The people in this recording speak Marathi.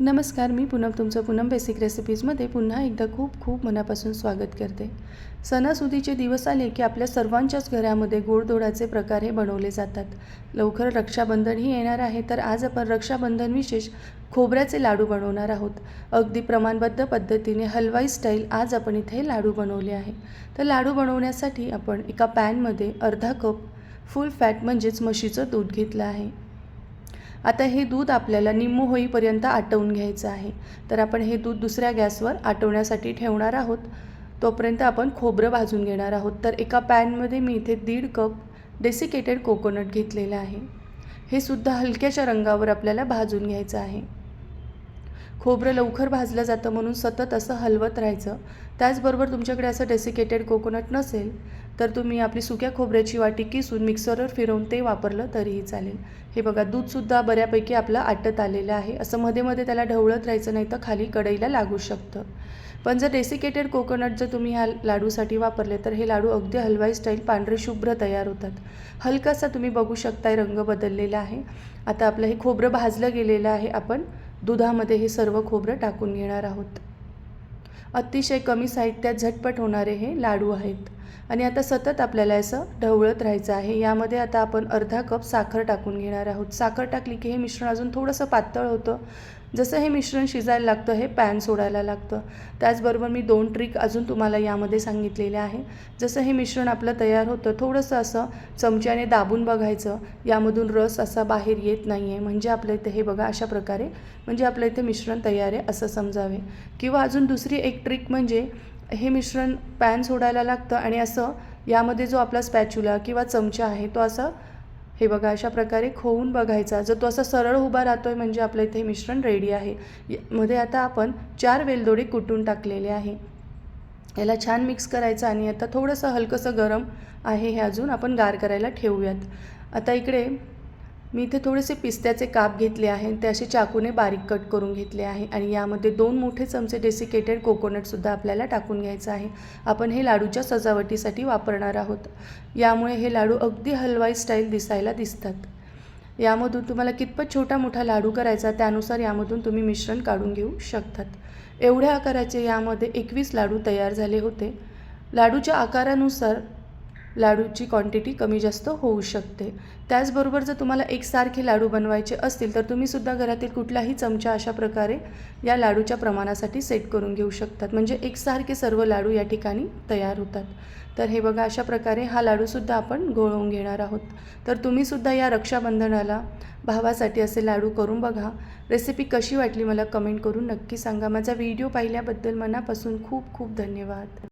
नमस्कार मी पूनम तुमचं पूनम बेसिक रेसिपीजमध्ये पुन्हा एकदा खूप खूप मनापासून स्वागत करते. सणासुदीचे दिवस आले की आपल्या सर्वांच्याच घरामध्ये गोडधोडाचे प्रकार हे बनवले जातात. लवकर रक्षाबंधनही येणार आहे तर आज आपण रक्षाबंधन विशेष खोबऱ्याचे लाडू बनवणार आहोत. अगदी प्रमाणबद्ध पद्धतीने हलवाई स्टाईल आज आपण इथे लाडू बनवले आहे. तर लाडू बनवण्यासाठी आपण एका पॅनमध्ये अर्धा कप फुल फॅट म्हणजेच म्हशीचं दूध घेतलं आहे. आता हे दूध आपल्याला निम्मू होईपर्यंत आटवून घ्यायचं आहे. तर आपण हे दूध दुसऱ्या गॅसवर आटवण्यासाठी ठेवणार आहोत. तोपर्यंत आपण खोबरं भाजून घेणार आहोत. तर एका पॅनमध्ये मी इथे दीड कप डेसिकेटेड कोकोनट घेतलेलं आहे. हे सुद्धा हलक्याच्या रंगावर आपल्याला भाजून घ्यायचं आहे. खोबरं लवकर भाजलं जातं म्हणून सतत असं हलवत राहायचं. त्याचबरोबर तुमच्याकडे असं डेसिकेटेड कोकोनट नसेल तर तुम्ही आपली सुक्या खोबऱ्याची वाटी किसून मिक्सरवर फिरवून ते वापरलं तरीही चालेल. हे बघा दूधसुद्धा बऱ्यापैकी आपलं आटत आलेलं आहे. असं मध्ये मध्ये त्याला ढवळत राहायचं नाही तर खाली कढईला लागू शकतं. पण जर डेसिकेटेड कोकोनट जर तुम्ही ह्या लाडूसाठी वापरले तर हे लाडू अगदी हलवाई स्टाईल पांढरे शुभ्र तयार होतात. हलकासा तुम्ही बघू शकताय रंग बदललेला आहे. आता आपलं हे खोबरं भाजलं गेलेलं आहे आपण. दुधामध्ये हे सर्व खोबरं टाकून घेणार आहोत. अतिशय कमी साहित्यात झटपट होणारे हे लाडू आहेत. आणि आता सतत आपल्याला असं ढवळत राहायचं आहे. यामध्ये आता आपण अर्धा कप साखर टाकून घेणार आहोत. साखर टाकली की हे मिश्रण अजून थोडंसं पातळ होतं. जसं हे मिश्रण शिजायला लागतं हे पॅन सोडायला लागतं. त्याचबरोबर मी दोन ट्रिक अजून तुम्हाला यामध्ये सांगितलेले आहे जसं हे मिश्रण आपलं तयार होतं थोडंसं असं चमच्याने दाबून बघायचं. यामधून रस असा बाहेर येत नाही आहे म्हणजे आपल्या इथे हे बघा अशा प्रकारे म्हणजे आपल्या इथे मिश्रण तयार आहे असं समजावे. किंवा अजून दुसरी एक ट्रिक म्हणजे हे मिश्रण पॅन सोडायला लागतं आणि असं यामध्ये जो आपला स्पॅच्युला किंवा चमचा आहे तो असं हे बघा अशा प्रकारे खोवून बघायचा. जर तो असा सरळ उभा राहतो आहे म्हणजे आपलं इथे मिश्रण रेडी आहे. मध्ये आता आपण चार वेलदोडे कुटून टाकलेले आहे. याला छान मिक्स करायचं आणि आता थोडंसं हलकंसं गरम आहे हे अजून आपण गार करायला ठेवूयात. आता इकडे मी इथे थोडेसे पिस्त्याचे काप घेतले आहे ते असे चाकूने बारीक कट करून घेतले आहे आणि यामध्ये दोन मोठे चमचे डेसिकेटेड कोकोनटसुद्धा आपल्याला टाकून घ्यायचं आहे. आपण हे लाडूच्या सजावटीसाठी वापरणार आहोत. यामुळे हे लाडू अगदी हलवाई स्टाईल दिसायला दिसतात. यामधून तुम्हाला कितपत छोटा मोठा लाडू करायचा त्यानुसार यामधून तुम्ही मिश्रण काढून घेऊ शकतात. एवढ्या आकाराचे यामध्ये एकवीस लाडू तयार झाले होते. लाडूच्या आकारानुसार लाडूची क्वांटिटी कमी जास्त होऊ शकते. त्याचबरोबर जर तुम्हाला एकसारखे लाडू बनवायचे असतील तर तुम्हीसुद्धा घरातील कुठलाही चमचा अशा प्रकारे या लाडूच्या प्रमाणासाठी सेट करून घेऊ शकतात. म्हणजे एकसारखे सर्व लाडू या ठिकाणी तयार होतात. तर हे बघा अशा प्रकारे हा लाडूसुद्धा आपण गोळवून घेणार आहोत. तर तुम्हीसुद्धा या रक्षाबंधनाला भावासाठी असे लाडू करून बघा. रेसिपी कशी वाटली मला कमेंट करून नक्की सांगा. माझा व्हिडिओ पाहिल्याबद्दल मनापासून खूप खूप धन्यवाद.